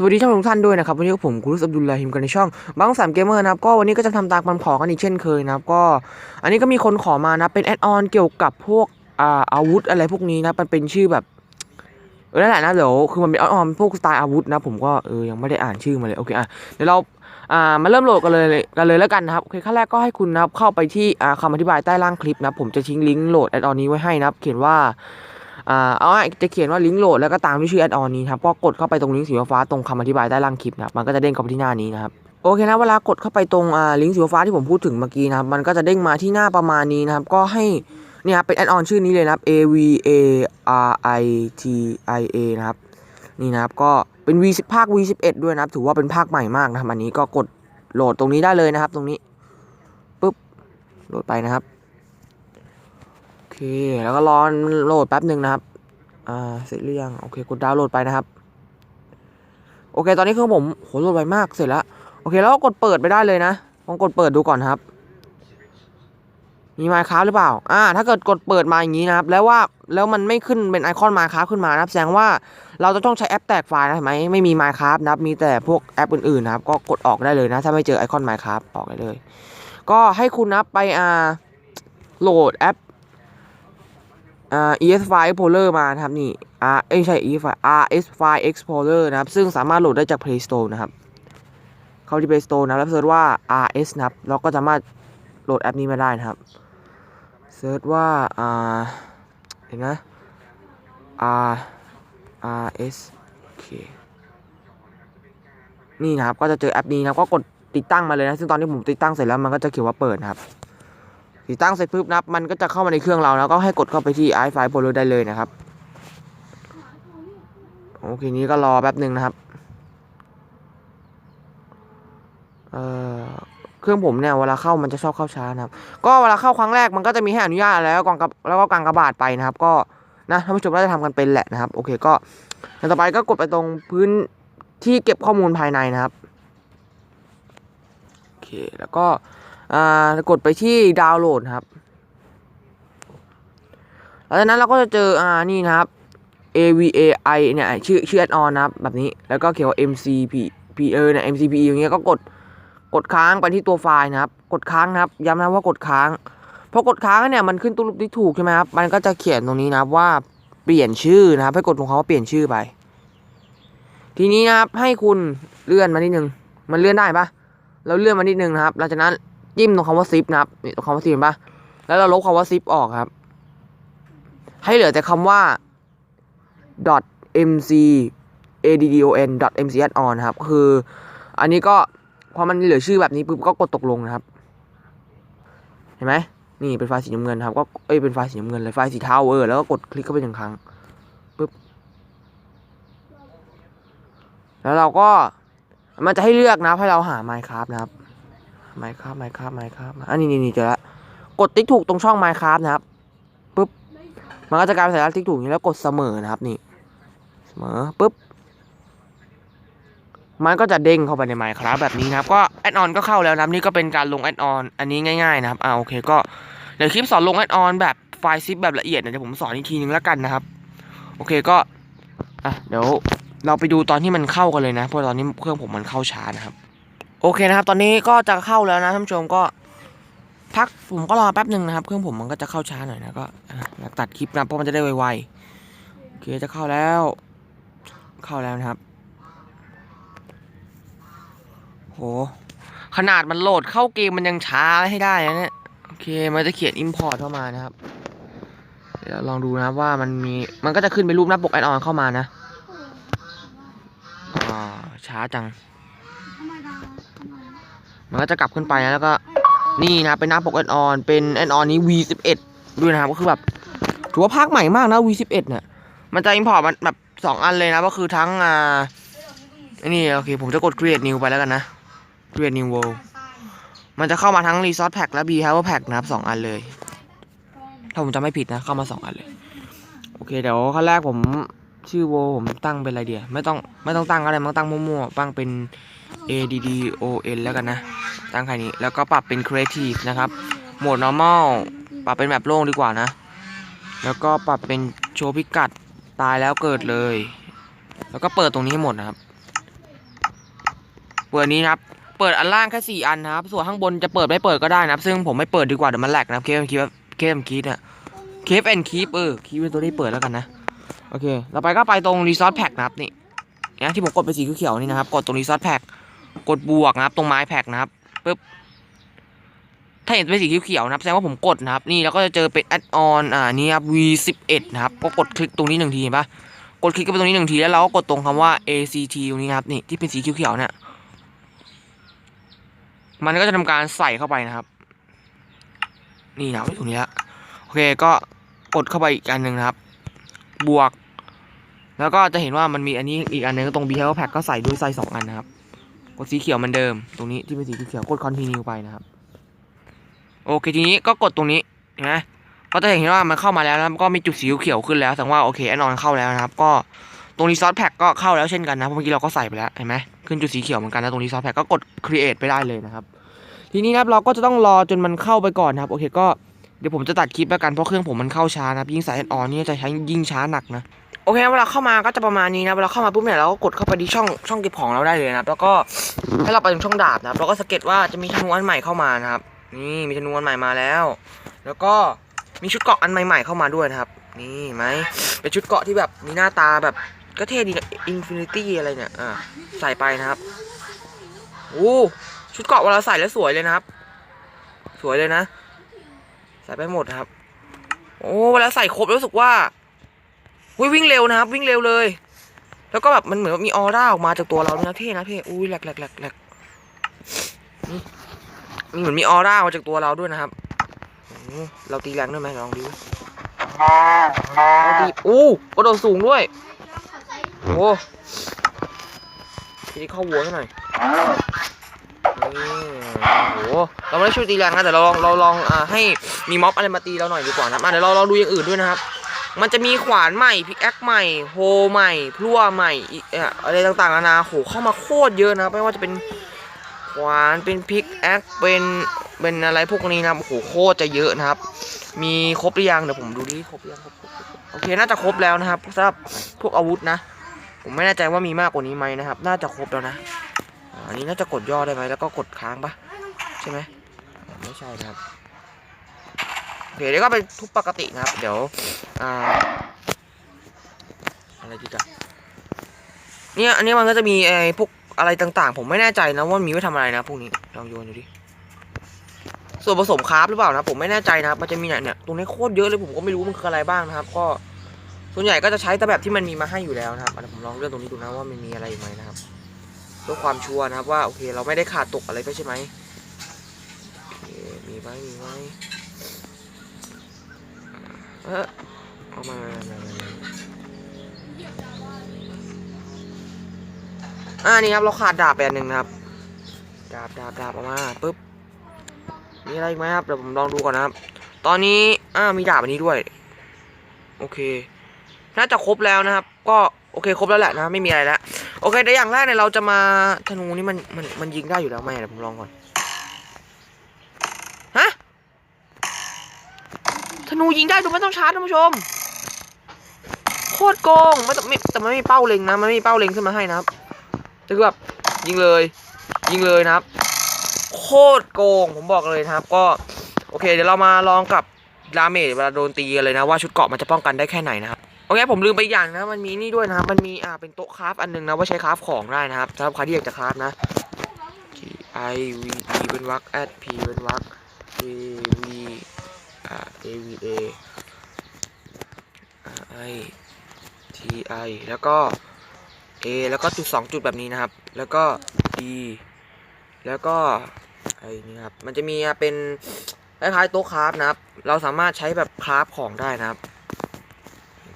สวัสดีท่านผู้ชมท่านด้วยนะครับวันนี้ก็ผมกุรุสอับดุลลาฮิมกันในช่องบางสามเกมเมอร์นะครับก็วันนี้ก็จะทำตามคำขอกันอีกเช่นเคยนะครับก็อันนี้ก็มีคนขอมานะเป็นแอดออนเกี่ยวกับพวกอ่าอาวุธอะไรพวกนี้นะมันเป็นชื่อแบบเออนั่นแหละนะเดี๋ยวคือมันเป็นแอดออนพวกสไตล์อาวุธนะผมก็เออยังไม่ได้อ่านชื่อมาเลยโอเคอะเดี๋ยวเราอ่ามาเริ่มโหลดกันเลยกันเลยแล้วกันนะครับโอเคขั้นแรกก็ให้คุณนะครับเข้าไปที่อ่าคำอธิบายใต้ล่างคลิปนะผมจะทิ้งลิงก์โหลดแอดออนนี้ไว้ให้นะครับเขียนว่า อ่าเอาง่ายจะเขียนว่าลิงก์โหลดแล้วก็ตามด้วยชื่อแอดออนนี้ครับก็กดเข้าไปตรงลิงก์สีฟ้าตรงคำอธิบายใต้ล่างคลิปนะครับมันก็จะเด้งเข้าไปที่หน้านี้นะครับโอเคนะเวลากดเข้าไปตรงอ่าลิงก์สีฟ้าที่ผมพูดถึงเมื่อกี้นะครับมันก็จะเด้งมาที่หน้าประมาณนี้นะครับก็ให้เนี่ยครับเป็นแอดออนชื่อนี้เลยนะครับ A V A R I T I A นะครับนี่นะครับก็เป็น V 10ภาค V 11ด้วยนะครับถือว่าเป็นภาคใหม่มากนะครับอันนี้ก็กดโหลดตรงนี้ได้เลยนะครับ ตรงนี้ปุ๊บโหลดไปนะครับ เคแล้วก็รอโหลดแป๊บหนึ่งนะครับ อ่าเสร็จหรือยังโอเคกดดาวน์โหลดไปนะครับ โอเค ตอนนี้เครื่องผมโหโหลดไวมากเสร็จแล้วโอเค แล้วก็กดเปิดไปได้เลยนะลองกดเปิดดูก่อนครับ มีไมค์ค a f t หรือเปล่า อ่า ถ้าเกิดกดเปิดมาอย่างนี้นะครับ แล้วว่าแล้วมันไม่ขึ้นเป็นไอคอนไมค์ค a f t ขึ้นมานะครับแสดงว่าเราจะต้องใช้แอปแตกไฟล์นะเห็นไหมไม่มีไมค์ค a f t นะครับมีแต่พวกแอปอื่นๆนะครับ ก็กดออกได้เลยนะ ถ้าไม่เจอไอคอนไมค์ค a f t ออกได้เลย ก็ให้คุณนับไปอ่าโหลดแอป อ่า ES File Explorer มานะครับนี่อ่าเอ้ยไม่ใช่ ES File RS File Explorer นะครับ ซึ่งสามารถโหลดได้จาก Play Store นะครับ เข้าที่ Play Store นะแล้วเซิร์ชว่า RS นะครับเราก็สามารถโหลดแอปนี้มาได้นะครับเซิร์ชว่าอ่าเห็นไหม R RS โอเคนี่นะครับก็จะเจอแอปนี้นะก็กดติดตั้งมาเลยนะ ซึ่งตอนนี้ผมติดตั้งเสร็จแล้วมันก็จะเขียนว่าเปิดนะครับ ติดตั้งเสร็จปุ๊บนะครับมันก็จะเข้ามาในเครื่องเราแล้วก็ให้กดเข้าไปที่ i f i โ o ลได้เลยนะครับโอเคนี้ก็รอแป๊บหนึ่งนะครับเอ่อเครื่องผมเนี่ยเวลาเข้ามันจะชอบเข้าช้านะครับ ก็เวลาเข้าครั้งแรกมันก็จะมีให้อนุญาตแล้วกองกับแล้วก็กางกระบาดไปนะครับ ก็นะท่านผู้ชมน่าจะทำกันเป็นแหละนะครับ โอเคก็ต่อไปก็กดไปตรงพื้นที่เก็บข้อมูลภายในนะครับโอเคแล้วก็ กดไปที่ดาวน์โหลดครับหลังจากนั้นเราก็จะเจออ่านี่นะครับ AVAI เนี่ยชื่อชื่อแอดออนนะครับแบบนี้แล้วก็เขียนว่า MCP P เออเนี่ย MCP อย่างเงี้ยก็กดกดค้างไปที่ตัวไฟล์นะครับ กดค้างนะครับ ย้ำนะว่ากดค้างพอกดค้างเนี่ยมันขึ้นตัวรูปที่ถูกใช่ไหมครับมันก็จะเขียนตรงนี้นะครับว่าเปลี่ยนชื่อนะครับให้กดตรงคำว่าเปลี่ยนชื่อไป ทีนี้นะครับให้คุณเลื่อนมานิดนึงมันเลื่อนได้ปะเราเลื่อนมานิดนึงนะครับหลังจากนั้น จิ้มตรงคำว่า zip นะครับนี่ตรงคำว่า zip เห็นปะแล้วเราลบคำว่า zip ออกครับ ให้เหลือแต่คำว่า dot mc addon dot mc add on นะครับ คือ อันนี้ก็พอมันเหลือชื่อแบบนี้ปุ๊บก็กดตกลงนะครับ เห็นไหมนี่เป็นไฟล์สีน้ำเงินครับ ก็เอ้ยเป็นไฟล์สีน้ำเงินเลยไฟล์สีเทาเออแล้วก็กดคลิกเข้าไปหนึ่งครั้งปุ๊บแล้วเราก็มันจะให้เลือกนะครับให้เราหา Minecraft นะครับ Minecraft Minecraft Minecraft อันนี้นี่เจอแล้วกดติ๊กถูกตรงช่อง Minecraft นะครับปุ๊บมันก็จะกลายเป็นสัญลักษณ์ติ๊กถูกอย่างนี้แล้วกดเสมอนะครับนี่ เสมอปุ๊บมันก็จะเด้งเข้าไปใน Minecraft แบบนี้นะครับ ก็แอดออนก็เข้าแล้วนะครับนี่ก็เป็นการลงแอดออนอันนี้ง่าย ๆ นะครับอ่าโอเคก็เดี๋ยวคลิปสอนลงแอดออนแบบไฟล์ซิปแบบละเอียดเนี่ยเดี๋ยวผมสอนอีกทีนึงแล้วกันนะครับ โอเคก็อะเดี๋ยวเราไปดูตอนที่มันเข้ากันเลยนะเพราะตอนนี้เครื่องผมมันเข้าช้านะครับ โอเคนะครับ ตอนนี้ก็จะเข้าแล้วนะท่านผู้ชมก็พักผมก็รอแป๊บหนึ่งนะครับ เครื่องผมมันก็จะเข้าช้าหน่อยนะก็อยากตัดคลิปนะเพราะมันจะได้ไวๆโอเคจะเข้าแล้ว เข้าแล้วนะครับโหขนาดมันโหลดเข้าเกมมันยังช้าให้ได้นะเนี่ยโอเคมันจะเขียน import เข้ามานะครับ เดี๋ยวลองดูนะว่ามันมีมันก็จะขึ้นเป็นรูปหน้าปกแอดออนเข้ามานะอ่าช้าจัง มันก็จะกลับขึ้นไปนะแล้วก็นี่นะเป็นหน้าปกแอดออนเป็นแอดออนนี้ V11 ด้วยนะครับก็คือแบบถือว่าภาคใหม่มากนะ V11 เนี่ยมันจะ import มันแบบสองอันเลยนะก็คือทั้งอ่าอันนี้โอเคผมจะกด create new ไปแล้วกันนะ create new world มันจะเข้ามาทั้ง resource pack และ b h a v e pack นะครับสองอันเลย ถ้าผมจำไม่ผิดนะเข้ามาสองอันเลย โอเคเดี๋ยวขั้นแรกผมชื่อโวผมตั้งเป็นอะไรเดียไม่ต้องไม่ต้องตั้งอะไรมันตั้งมั่วๆตั้งเป็น A D D O N แล้วกันนะ ตั้งค่นี้ แล้วก็ปรับเป็น creative นะครับ โหมด normal ปรับเป็นแบบโล่งดีกว่านะ แล้วก็ปรับเป็นโชว์พิกัด ตายแล้วเกิดเลย แล้วก็เปิดตรงนี้ให้หมดนะครับ เปิดนี้นะครับ เปิดอันล่างแค่สี่อันนะครับ ส่วนข้างบนจะเปิดไม่เปิดก็ได้นะครับ ซึ่งผมไม่เปิดดีกว่าเดี๋ยวมันแหลกนะครับ เคฟคีฟเคฟคีฟอะเคฟแอนคีฟเออคีฟเป็นตัวที่เปิดแล้วกันนะ โอเค เราไปก็ไปตรงรีซอสแพ็กนะครับนี่นะที่ผมกดไปสีเขียวนี่นะครับ กดตรงรีซอสแพ็ก กดบวกนะครับ ตรงไม้แพ็กนะครับปึ๊บถ้าเห็นเป็นสีเขียวๆนะครับแสดงว่าผมกดนะครับ นี่แล้วก็จะเจอเป็นแอดออนอ่านี่ครับ V11 นะครับ ก็กดคลิกตรงนี้หนึ่งทีเห็นปะกดคลิกไปตรงนี้หนึ่งทีแล้วเราก็กดตรงคำว่า ACT ตรงนี้นะครับนี่ที่เป็นสีเขียวๆเนี่ยมันก็จะทำการใส่เข้าไปนะครับ นี่นะครับตรงนี้ละโอเคก็กดเข้าไปอีกอันหนึ่งนะครับ บวก แล้วก็จะเห็นว่ามันมีอันนี้อีกอันหนึงตรง b h a v i o Pack ก็ใส่ด้วยไซส์สองอันนะครับ กดสีเขียวเหมือนเดิม ตรงนี้ที่เป็นสีเขียวกด continue ไปนะครับ โอเคทีนี้ก็กดตรงนี้เห็นไหมก็จะเห็นว่ามันเข้ามาแล้วนะก็มีจุดสีเขียวขึ้นแล้วแสดงว่าโอเคแอนนอนเข้าแล้วนะครับ ก็ตรงนี้ซอสแพ็กก็เข้าแล้วเช่นกันนะเพราะเมื่อกี้เราก็ใส่ไปแล้วเห็นไหมขึ้นจุดสีเขียวเหมือนกันนะตรงนี้ซอสแพ็กก็กด create ไปได้เลยนะครับ ทีนี้นะครับเราก็จะต้องรอจนมันเข้าไปก่อนนะครับ โอเคก็เดี๋ยวผมจะตัดคลิปแล้วกันเพราะเครื่องผมมันเข้าช้านะยิ่งใส่แอนออนนี่จะใช้ยิ่งช้าหนักนะ โอเคเวลาเข้ามาก็จะประมาณนี้นะเวลาเข้ามาปุ๊บเนี่ยเราก็กดเข้าไปที่ช่องช่องเก็บของเราได้เลยนะแล้วก็ให้เราไปถึงช่องดาบนะเราก็สังเกตว่าจะมีธนูอันใหม่เข้ามานะครับ นี่มีธนูอันใหม่มาแล้ว แล้วก็มีชุดเกราะอันใหม่ๆเข้ามาด้วยนะครับ นี่ไหมเป็นชุดเกราะที่แบบมีหน้าตาแบบก็เท่ดีอินฟินิตี้อะไรเนี่ยอ่าใส่ไปนะครับโอ้ชุดเกราะเวลาใส่แล้วสวยเลยนะครับ สวยเลยนะ ใส่ไปหมดครับ โอ้เวลาใส่ครบรู้สึกว่า อุ๊ยวิ่งเร็วนะครับ วิ่งเร็วเลย แล้วก็แบบมันเหมือนมีออร่าออกมาจากตัวเราด้วยนะเท่นะเท่อุ้ยแหลกแหลกแหลกแหลกมันเหมือนมีออร่าออกจากตัวเราด้วยนะครับเราตีแรงด้วยไหมลองดูเราตีอู้กระโดดสูงด้วยโอ้ทีนี้เข้าวัวซะหน่อยโอ้โหเราไม่ได้ช่วยตีแรงนะแต่เราลองเราลองอ่าให้มีม็อบอะไรมาตีเราหน่อยดีกว่านะครับอะเดี๋ยวเราลองดูอย่างอื่นด้วยนะครับ มันจะมีขวานใหม่พิกแอคใหม่โฮใหม่พลั่วใหม่อะไรต่างๆนานาโหเข้ามาโคตรเยอะนะไม่ว่าจะเป็นขวานเป็นพิกแอคเป็นเป็นอะไรพวกนี้นะโอ้โหโคตรจะเยอะนะครับ มีครบหรือยังเดี๋ยวผมดูดิครบหรือยังโอเคน่าจะครบแล้วนะครับสำหรับพวกอาวุธนะ ผมไม่แน่ใจว่ามีมากกว่านี้ไหมนะครับ น่าจะครบแล้วนะอันนี้น่าจะกดย่อได้ไหมแล้วก็กดค้างปะใช่ไหมไม่ใช่นะครับ เคเดี๋ยวก็เป็นทุบปกตินะครับ เดี๋ยวอ่าอะไรดีกันเนี่ยอันนี้มันก็จะมีไอ้พวกอะไรต่างๆ ผมไม่แน่ใจนะว่ามีไว้ทำอะไรนะพวกนี้ลองโยนดูดิส่วนผสมคาร์บหรือเปล่านะผมไม่แน่ใจนะครับมันจะมีเนี่ยเนี่ยตรงนี้โคตรเยอะเลยผมก็ไม่รู้มันคืออะไรบ้างนะครับ ก็ส่วนใหญ่ก็จะใช้แต่แบบที่มันมีมาให้อยู่แล้วนะครับเดี๋ยวผมลองเลื่อนตรงนี้ดูนะว่ามันมีอะไรอีกไหมนะครับเพื่อความชัวร์นะครับว่าโอเค เราไม่ได้ขาดตกอะไรไปใช่ไหมโอเคมีไหมมีไหม เออเอามาอ่านี่ครับเราขาดดาบไปอันหนึ่งนะครับ ดาบดาบดาบออกมาปุ๊บมีอะไรอีกไหมครับเดี๋ยวผมลองดูก่อนนะครับ ตอนนี้อ่ามีดาบอันนี้ด้วย โอเค น่าจะครบแล้วนะครับ ก็โอเคครบแล้วแหละนะไม่มีอะไรแล้วโอเคเดี๋ยวอย่างแรกเนี่ยเราจะมาธนูนี่มันมันมันยิงได้อยู่แล้วไหมเดี๋ยวผมลองก่อนฮะธ นูยิงได้ดยไม่ต้องชาร์จท่านผู้ชม โคตรโกงไม่ต้องไม่แต่ไม่มีเป้าเล็งนะมันไม่มีเป้าเล็งขึ้นมาให้นะครับจะคือแบบยิงเลย ยิงเลยนะครับ โคตรโกงผมบอกเลยนะครับ ก็โอเค เดี๋ยวเรามาลองกับดาเมจเวลาโดนตีกันเลยนะว่าชุดเกราะมันจะป้องกันได้แค่ไหนนะครับโอเคผมลืมไปอย่างนะมันมีนี่ด้วยนะครับ มันมีอ่าเป็นโต๊ะคราฟอันหนึงนะว่าใช้คราฟของได้นะครับสำหรับใครที่อยากจะคราฟนะ T I V E เป็นวัก at P เป็นวัก A V A V A I T I แล้วก็ A แล้วก็จุดสองจุดแบบนี้นะครับ แล้วก็ D แล้วก็ไอ้นี่ครับ มันจะมีเป็นคล้ายๆโต๊ะคราฟนะครับ เราสามารถใช้แบบคราฟของได้นะครับ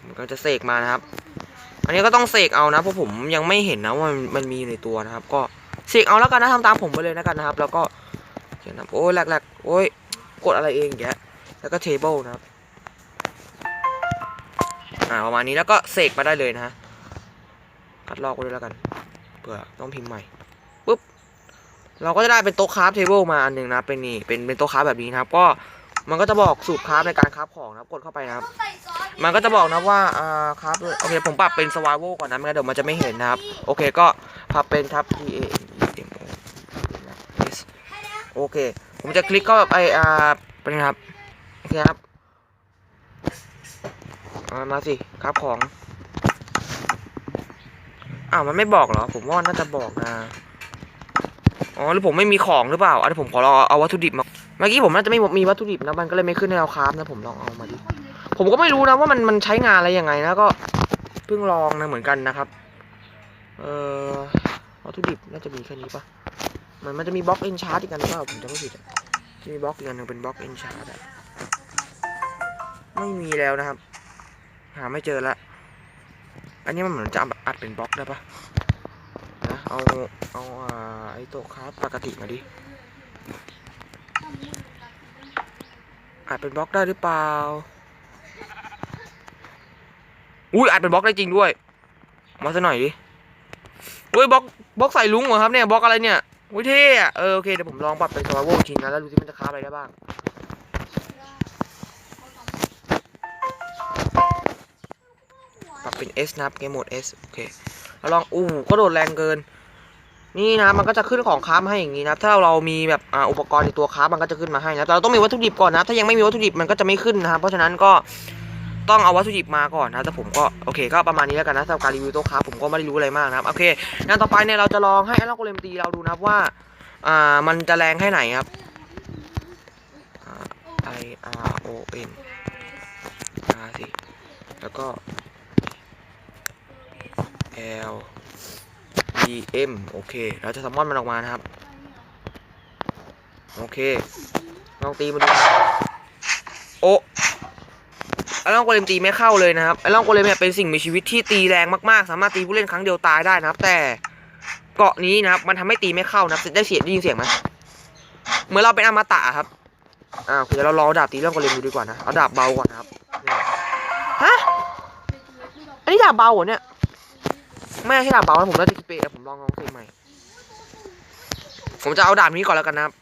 มันก็จะเสกมานะครับ อันนี้ก็ต้องเสกเอานะเพราะผมยังไม่เห็นนะว่ามันมีในตัวนะครับ ก็เสกเอาแล้วกันนะทำตามผมไปเลยแล้วกันนะครับ แล้วก็เขียนนะโอ้ยแหลกๆโอ้ยกดอะไรเองแก แล้วก็ table นะครับ อ่าประมาณนี้แล้วก็เสกมาได้เลยนะฮะคัดลอกไว้ด้วยแล้วกันเผื่อต้องพิมพ์ใหม่ปุ๊บเราก็จะได้เป็นโต๊ะคราฟเทเบิลมาอันหนึ่งนะเป็นนี่เป็นเป็นโต๊ะคราฟแบบนี้นะครับ ก็มันก็จะบอกสูตรคราฟในการคราฟของนะครับกดเข้าไปนะครับ มันก็จะบอกนะว่าอ่าคราฟโอเคผมปรับเป็นสวายโวก่อนนะไม่งั้นเดี๋ยวมันจะไม่เห็นนะครับ โอเคก็ปรับเป็นทับ T A N E M O โอเค ผมจะคลิกก็ไปอ่าเป็นไงครับ ครับอ่ามาสิครับของ อ้าวมันไม่บอกเหรอ ผมว่าน่าจะบอกนะ อ๋อหรือผมไม่มีของหรือเปล่าอะเดี๋ยวผมขอลองเอาวัตถุดิบมา เมื่อกี้ผมน่าจะไม่มีวัตถุดิบนะมันก็เลยไม่ขึ้นให้เราคราฟนะ ผมลองเอามาดิ ผมก็ไม่รู้นะว่ามันมันใช้งานอะไรยังไงนะก็เพิ่งลองนะเหมือนกันนะครับ เอ่อวัตถุดิบน่าจะมีแค่นี้ปะมันมันจะมีบล็อกเอนชาร์ดอีกอันหรือเปล่าผมจะไม่ผิดจะมีบล็อกอีกอันหนึ่งเป็นบล็อกเอนชาร์ดอะ ไม่มีแล้วนะครับ หาไม่เจอละ อันนี้มันเหมือนจะอัดเป็นบล็อกได้ปะนะเอาเอาไอโต๊ะครับปกติมาดิ อัดเป็นบล็อกได้หรือเปล่า อุ้ยอัดเป็นบล็อกได้จริงด้วย มาซะหน่อยดิเฮ้ยบล็อกบล็อกใส่ลุงเหรอครับเนี่ยบล็อกอะไรเนี่ยอุ้ยเท่อะเออโอเคเดี๋ยวผมลองปรับเป็น survival จริงนะแล้วดูที่มันจะค้าอะไรได้บ้าง S นะครับเกมโหมด S โอเคแล้วลองอู้ก็โดดแรงเกิน นี่นะมันก็จะขึ้นของค้ามาให้อย่างนี้นะถ้าเรามีแบบอ่าอุปกรณ์ในตัวค้ามันก็จะขึ้นมาให้นะแต่เราต้องมีวัตถุดิบก่อนนะถ้ายังไม่มีวัตถุดิบมันก็จะไม่ขึ้นนะครับเพราะฉะนั้นก็ต้องเอาวัตถุดิบมาก่อนนะแต่ผมก็โอเคก็ประมาณนี้แล้วกันนะสำหรับการรีวิวตัวค้าผมก็ไม่ได้รู้อะไรมากนะครับโอเคงานต่อไปเนี่ยเราจะลองให้ไอ้ลองโกเลมตีเราดูนะว่าอ่ามันจะแรงแค่ไหนครับอ่า I R O N R สิแล้วก็ L E M โอเค เราจะซัมมอนมันออกมานะครับ โอเค ลองตีมาดู โอ้ไอ้ล่องโกเลมตีไม่เข้าเลยนะครับไอ้ล่องโกเลมเนี่ยเป็นสิ่งมีชีวิตที่ตีแรงมากๆ สามารถตีผู้เล่นครั้งเดียวตายได้นะครับ แต่เกาะนี้นะครับ มันทำให้ตีไม่เข้านะครับได้เสียงได้ยินเสียงไหมเหมือนเราเป็นอมตะครับอ่าเดี๋ยวเราลองดาบตีล่องโกเลมดูดีกว่านะเอาดาบเบาก่อนนะครับฮะอันนี้ดาบเบาเหรอเนี่ย ไม่ใช่ดาบเบาผมน่าจะคิดไปเองผมลองลองเซ็งใหม่ ผมจะเอาดาบนี้ก่อนแล้วกันนะครับ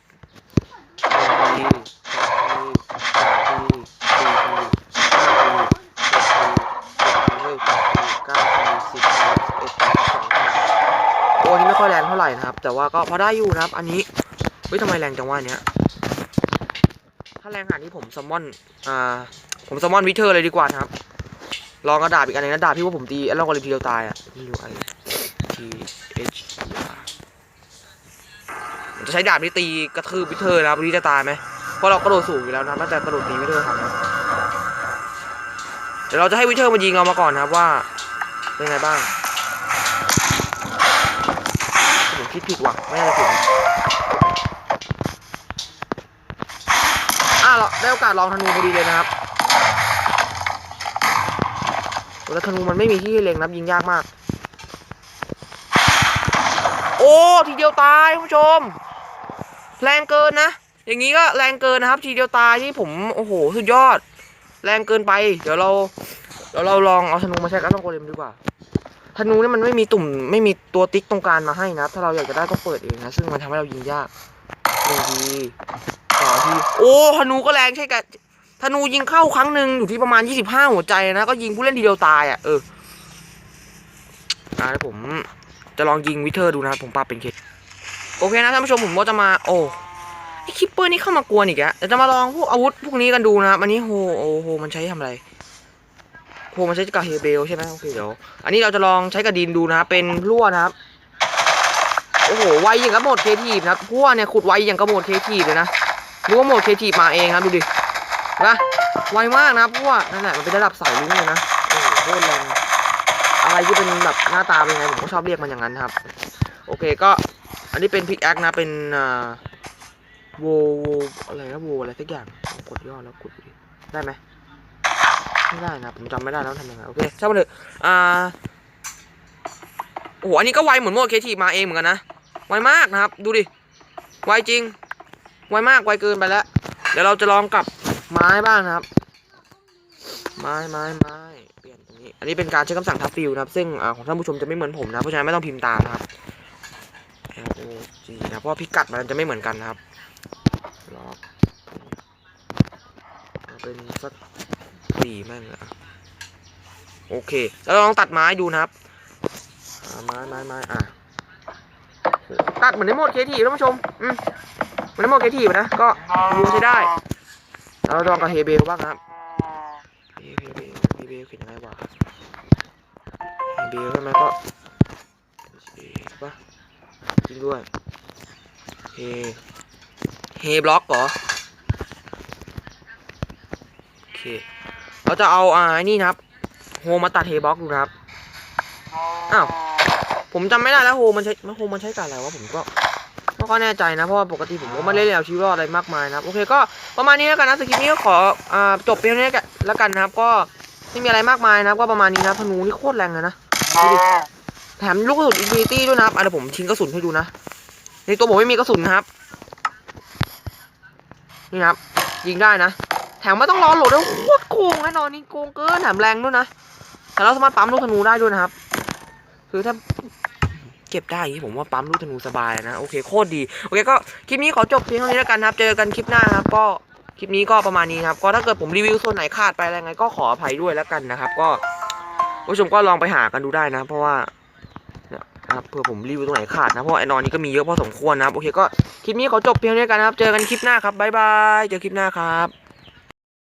โอ้อันนี้ไม่ค่อยแรงเท่าไหร่นะครับ แต่ว่าก็พอได้อยู่นะครับ อันนี้เฮ้ยทำไมแรงจังวะเนี้ยถ้าแรงขนาดนี้ผมซัมมอนอ่าผมซัมมอนวิเทอร์เลยดีกว่านะครับลองกระดาบอีกอันนึงนะดาบที่ว่าผมตีไอ้ลองกระลิมทีเดียวตายอะ นี่ดูไอ T H E R จะใช้ดาบนี้ตีกระทืบวิเทอร์นะวันนี้จะตายไหมเพราะเรากระโดดสูงอยู่แล้วนะน่าจะกระโดดตีวิเทอร์ทันะเดี๋ยวเราจะให้วิเทอร์มายิงเรามาก่อนครับว่าเป็นไงบ้างผมคิดผิดว่ะไม่น่าจะถึงอะเราได้โอกาสลองธนูพอดีเลยนะครับแล้วธนูมันไม่มีที่เล็งนับยิงยากมาก โอ้ ทีเดียวตายคุณผู้ชม แรงเกินนะ อย่างนี้ก็แรงเกินนะครับ ทีเดียวตายที่ผมโอ้โหสุดยอด แรงเกินไป เดี๋ยวเราเดี๋ยวเราลองเอาธนูมาใช้กับต้องโกเลมดีกว่าธนูเนี่ยมันไม่มีตุ่มไม่มีตัวติ๊กตรงกลางมาให้นะถ้าเราอยากจะได้ต้องเปิดเองนะซึ่งมันทำให้เรายิงยากหนึ่งทีสองทีโอ้ธนูก็แรงใช่กันธนูยิงเข้าครั้งหนึ่งอยู่ที่ประมาณ 25 หัวใจนะ ก็ยิงผู้เล่นทีเดียวตายอะเอออ่าผม จะลองยิงวิเทอร์ดูนะครับผมปรับเป็นเคสโอเคนะท่านผู้ชมผมก็จะมาโอ้ไอคิปเปอร์นี่เข้ามากวนอีกแล้วเดี๋ยวจะมาลองพวกอาวุธพวกนี้กันดูนะครับอันนี้โฮโอโฮมันใช้ทำอะไรโฮมันใช้กับเฮเบลใช่ไหมโอเคเดี๋ยวอันนี้เราจะลองใช้กับดินดูนะครับเป็นพลั่วนะครับโอ้โหไวอย่างกับโหมดเคทีฟนะพลั่วเนี่ยขุดไวอย่างกับโหมดเคทีฟเลยนะรู้ว่าโหมดเคทีฟมาเองครับดูดินะไวมากนะพว่านั่นแหละมันเป็นระดับสายลุ้งเลยนะโอ้โหโคตรแรง อะไรที่เป็นแบบหน้าตาเป็นไงผมก็ชอบเรียกมันอย่างนั้นครับ โอเคก็อันนี้เป็นพิกแอคนะเป็นโวโวอะไรนะโวอะไรสักอย่างกดย่อแล้วกดดูดิได้ไหมไม่ได้นะผมจำไม่ได้แล้วทำยังไงโอเคช่างมันเถอะอ่าโอ้โหอันนี้ก็ไวเหมือนโมเคทีมาเองเหมือนกันนะไวมากนะครับ ดูดิไวจริงไวมากไวเกินไปแล้ว เดี๋ยวเราจะลองกับไม้บ้างนะครับ ไม้ไม้ไม้ อันนี้เป็นการใช้คำสั่งทับฟิลนะครับ ซึ่งอของท่านผู้ชมจะไม่เหมือนผมนะ เพราะฉะนั้นไม่ต้องพิมพ์ตามนะครับ L O G นะเพราะว่าพิกัดมันจะไม่เหมือนกันนะครับล็อกเป็นสักสี่แม่งอะโอเค แล้วเราลองตัดไม้ดูนะครับไม้ไม้ไม้อะตัดเหมือนในโหมดเคทีท่านผู้ชม อืมไมันได้โมเกทีนะ ก็ดูใช้ได้แล้วเราลองกับเฮเบลบ้างครับเฮเบลเฮเบลเขียนยังไงวะเฮเบลใช่ไหมก็เฮปะจริงด้วยเฮเฮบล็อกเหรอโอเคเราจะเอาอ่านี่ครับ โฮมาตัดเฮบล็อกดูครับอ้าวผมจำไม่ได้แล้วโฮมันใช้โฮมันใช้กับอะไรวะผมก็ไม่ค่อยแน่ใจนะเพราะว่าปกติผมก็ไม่ได้เล่นเอาชีวิตรอดอะไรมากมายนะโอเคก็ประมาณนี้แล้วกันนะสกิปนี้ก็ขออ่าจบเพียงนี้แล้วกันนะครับ ก็ไม่มีอะไรมากมายนะครับ ก็ประมาณนี้นะธนูนี่โคตรแรงเลยนะ ดูดิแถมลูกกระสุนอินฟินิตี้ด้วยนะครับอะเดี๋ยวผมทิ้งกระสุนให้ดูนะในตัวผมไม่มีกระสุนนะครับ นี่นะครับ ยิงได้นะ แถมไม่ต้องรอโหลดด้วยโคตรโกงแน่นอนนี่โกงเกินแถมแรงด้วยนะแต่เราสามารถปั๊มลูกธนูได้ด้วยนะครับ คือถ้าเก็บได้อย่ผมว่าปั๊มลูกธนูสบายนะ โอเคโคตรดี โอเคก็คลิปนี้ขอจบเพียงเท่านี้แล้วกันครับ เจอกันคลิปหน้าครับ ก็คลิปนี้ก็ประมาณนี้ครับ ก็ถ้าเกิดผมรีวิวโซนไหนขาดไปอะไรไง ก็ขออภัยด้วยแล้วกันนะครับ ก็ ผู้ชมก็ลองไปหากันดูได้นะ เพราะว่าเนี่ยนะครับเผื่อผมรีวิวตรงไหนขาดนะเพราะไอ้นอนนี้ก็มีเยอะพอสมควรนะครับโอเคก็คลิปนี้ขอจบเพียงเท่านี้กันนะครับ เจอกันคลิปหน้าครับบ๊ายบายเจอคลิปหน้าครับ